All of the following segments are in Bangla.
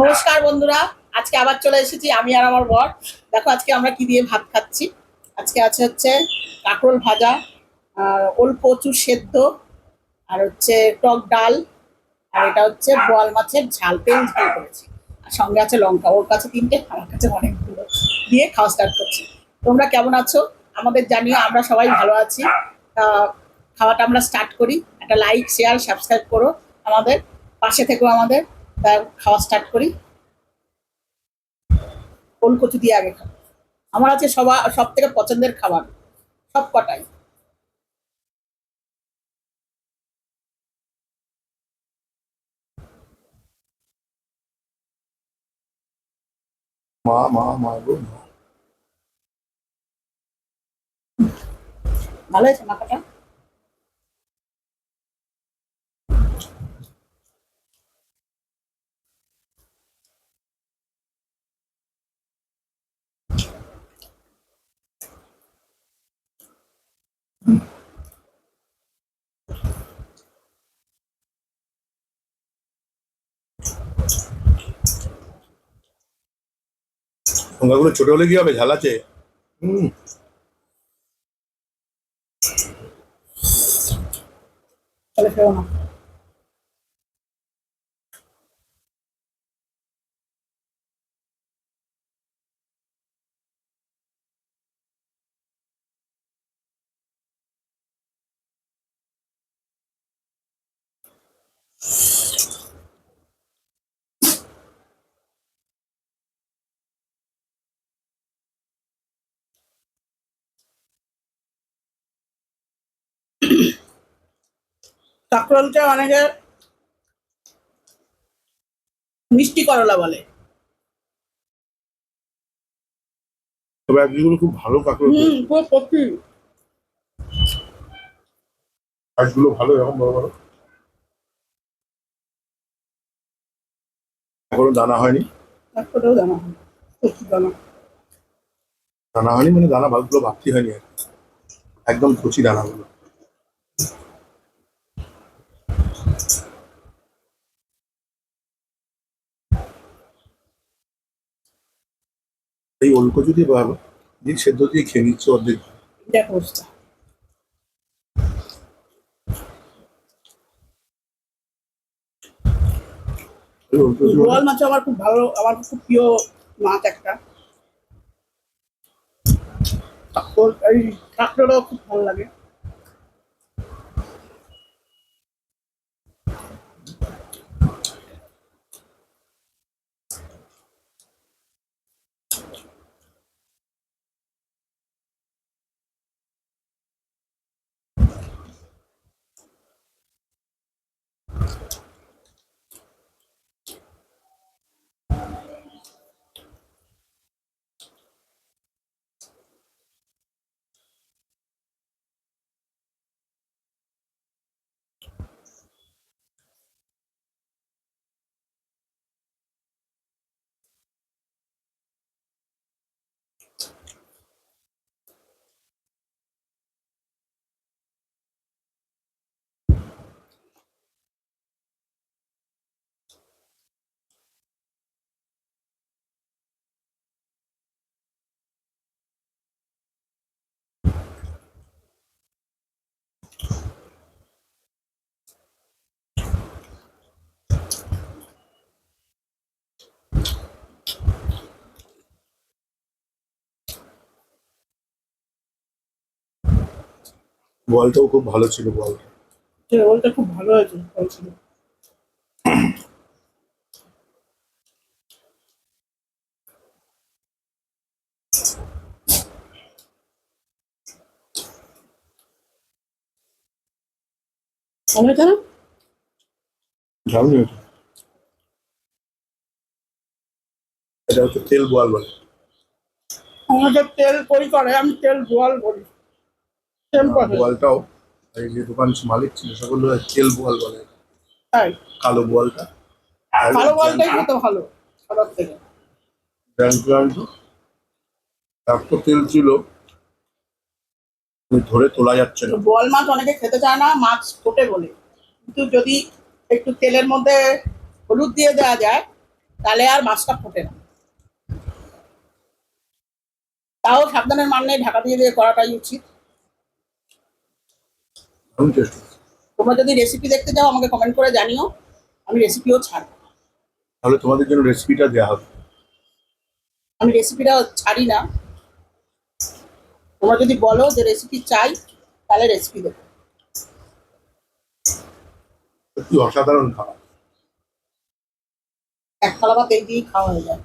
নমস্কার বন্ধুরা, আজকে আবার চলে এসেছি আমি আর আমার বর। দেখো আজকে আমরা কি দিয়ে ভাত খাচ্ছি। আজকে আছে হচ্ছে কাঁকরোল ভাজা, আর ওল কচু সেদ্ধ, আর হচ্ছে টক ডাল, আর এটা হচ্ছে বোয়াল মাছের ঝাল, তেল ঝাল করেছি। আর সঙ্গে আছে লঙ্কা, ওর কাছে তিনটে, আমার কাছে অনেকগুলো দিয়ে খাওয়া স্টার্ট করছি। তোমরা কেমন আছো? আমাদের জানিও, আমরা সবাই ভালো আছি। তা খাওয়াটা আমরা স্টার্ট করি। একটা লাইক শেয়ার সাবস্ক্রাইব করো আমাদের। পাশে থেকেও আমাদের। তা খাওয়া স্টার্ট করি। ওল কচু দিয়ে আগে খাব। আমার আছে সবা সব থেকে পছন্দের খাবার সব কটাই। মা মা মা গো মা। ভালো হয়েছে মাখাটা? লঙ্কাগুলো ছোট হলে কি হবে? ঝাল আছে? হুম। কাঁকরোলটা অনেকে মিষ্টি করলা বলে। তবে একগুলো খুব ভালো কাঁকড় হুম পুরো কপি কাজগুলো ভালো এরকম বড় বড়। এখনও দানা হয়নি? তারপরেও জানা হয়। কচু দানা। দানা হয়নি মানে দানা ভাগগুলো ভাবতে হয়নি একদম কচি দানাগুলো। এই অল্প যদি ভালো দিন সেদ্ধ দিয়ে খেয়ে নিচ্ছে অর্ধেক। দেখো বোয়াল মাছ আমার খুব ভালো আমার খুব প্রিয় মাছ একটা। ওর এই কাঁকড়াটাও খুব ভালো লাগে। বলটাও খুব ভালো ছিল বল। সে ওলটা খুব ভালো বলছিল ভালো এটা হচ্ছে তেল বোয়াল বলে। আমাদের তেল কই করে? আমি তেল বলি। করে বোয়ালটাও এই যে দোকান মালিক ছিল সে বলল তেল বোয়াল বলে। তাই? কালো বোয়ালটা। কালো ভালো বলটাই খেতে ভালো সবার থেকে। এত তেল ছিল ধরে তোলা যাচ্ছে না। বোয়াল মাছ অনেকে খেতে চায় না মাছ ফোটে বলে। কিন্তু যদি একটু তেলের মধ্যে হলুদ দিয়ে দেওয়া যায় তাহলে আর মাছটা ফোটে না। তাও সাবধানের মান নেই ঢাকা দিয়ে দিয়ে করাটাই উচিত। দারুণ টেস্ট তোমরা যদি রেসিপি দেখতে চাও আমাকে কমেন্ট করে জানিও। আমি রেসিপিও ছাড়বো। তাহলে তোমাদের জন্য রেসিপিটা দেওয়া হবে। আমি রেসিপিটা ছাড়ি না। তোমরা যদি বলো যে রেসিপি চাই তাহলে রেসিপি দেবো। সত্যি অসাধারণ খাবার। এক থালা ভাত এই দিয়েই খাওয়া হয়ে যায়।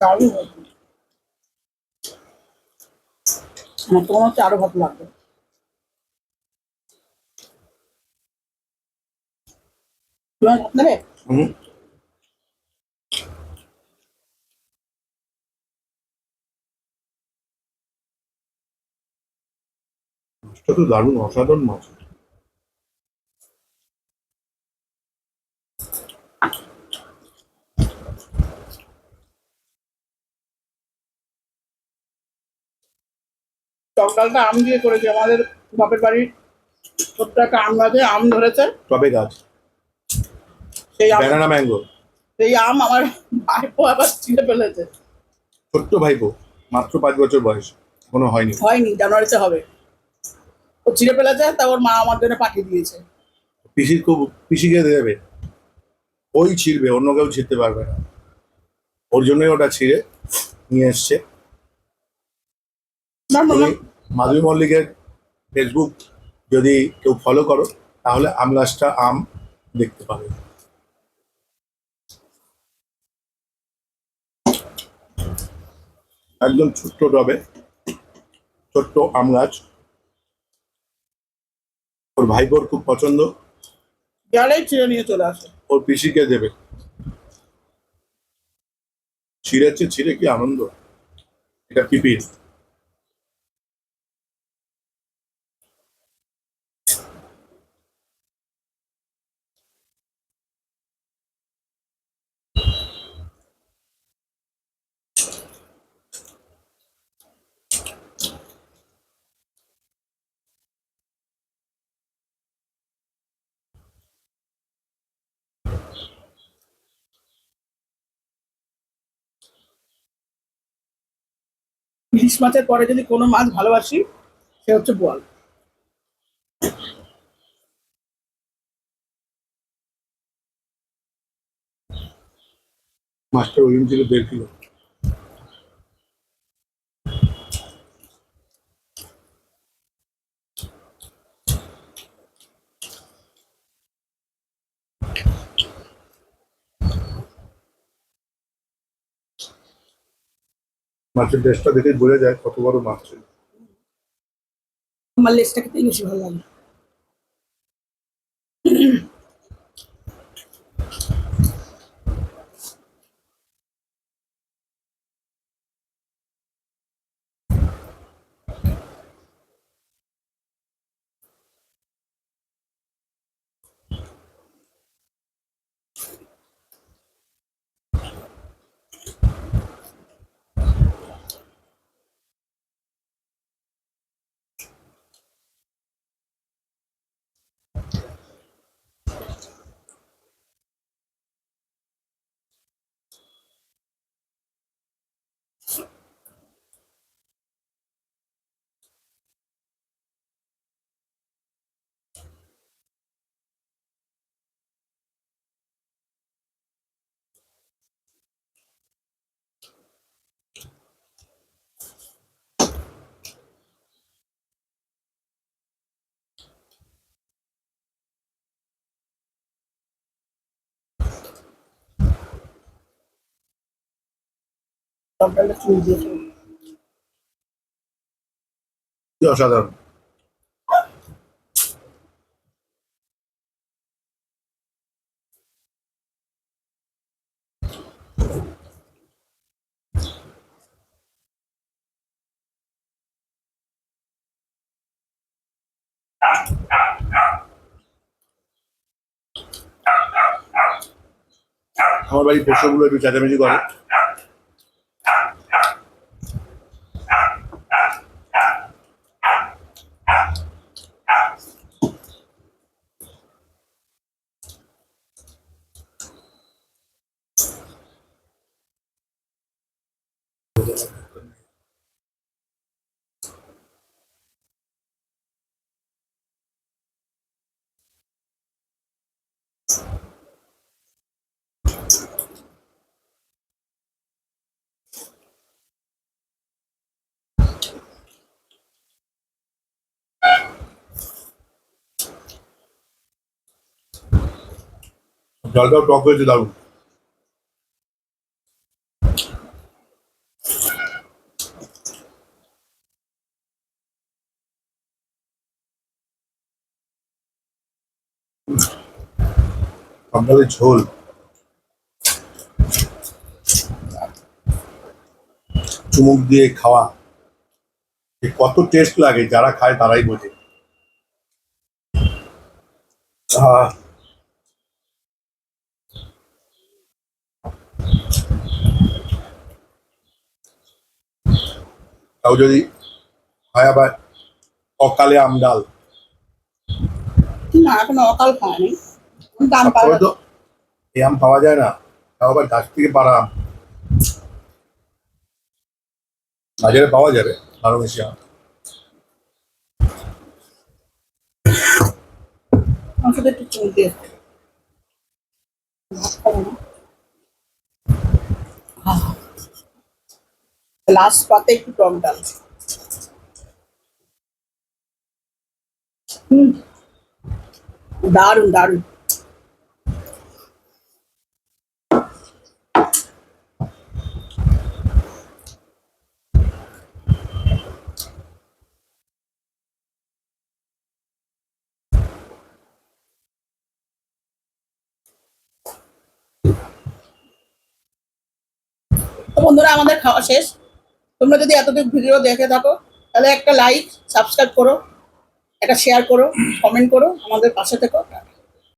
দারুণ হয়েছে। আমার তো মনে হচ্ছে আরও ভালো লাগবে। তোমার দারুণ অসাধারণ মাছ। টক ডালটা আম দিয়ে করেছি। আমাদের বাপের বাড়ির ছোট্ট একটা আম গাছে আম ধরেছে। টবে গাছ। সেই আম ব্যানানা ম্যাঙ্গো। সেই আম আমার ভাইপো আবার ছিঁড়ে ফেলেছে। ছোট্ট ভাইপো মাত্র পাঁচ বছর বয়স এখনও হয়নি। হয়নি জানুয়ারিতে হবে। ও ছিঁড়ে ফেলেছে তা ওর মা আমার জন্য পাঠিয়ে দিয়েছে। পিসির খুব পিসিকে দেবে। ওই ছিঁড়বে অন্য কেউ ছিঁড়তে পারবে না। ওর জন্যই ওটা ছিঁড়ে নিয়ে এসছে। মাধবী মল্লিকের ফেসবুক যদি কেউ ফলো করো তাহলে আম গাছটা আম দেখতে পাবে। একদম ছোট্ট টবে ছোট্ট আম গাছ ওর ভাইপোর খুব পছন্দ। গেলেই ছিঁড়ে নিয়ে চলে আসে। ওর পিসিকে দেবে। ছিঁড়েছে ছিঁড়ে কি আনন্দ? এটা পিপির। ইলিশ মাছের পরে যদি কোনো মাছ ভালোবাসি, সে হচ্ছে বোয়াল। মাছটার ওজন ছিল দেড় কিলো। মাছের টেস্টটা দেখে বোঝা যায় কত বড় মাছ ছিল। আমার লেজটা খেতে বেশি ভালো লাগে অসাধারণ। আমার বাড়ির পোষ্যগুলো একটু চেঁচামেচি করে। জলটাও টক হয়েছে দারুণ। আপনাদের ঝোল। চুমুক দিয়ে খাওয়া। কত টেস্ট লাগে, যারা খায় তারাই বোঝে। আহ তাও যদি হয় আবার অকালে আম ডাল। না এখন অকাল খায়নি। দাম পাওয়া তো এই আম পাওয়া যায় না তাও আবার গাছ থেকে পাড়া আম। বাজারে পাওয়া যাবে বারো মেশি আম। আমি একটু চুল দিয়ে ভাত খাব না। লাস্ট পাতে একটু টক ডাল। হুম। দারুণ দারুণ। বন্ধুরা আমাদের খাওয়া শেষ। তোমরা যদি এতটুকু ভিডিও দেখে থাকো, তাহলে একটা লাইক সাবস্ক্রাইব করো, একটা শেয়ার করো কমেন্ট করো, আমাদের পাশে থেকো।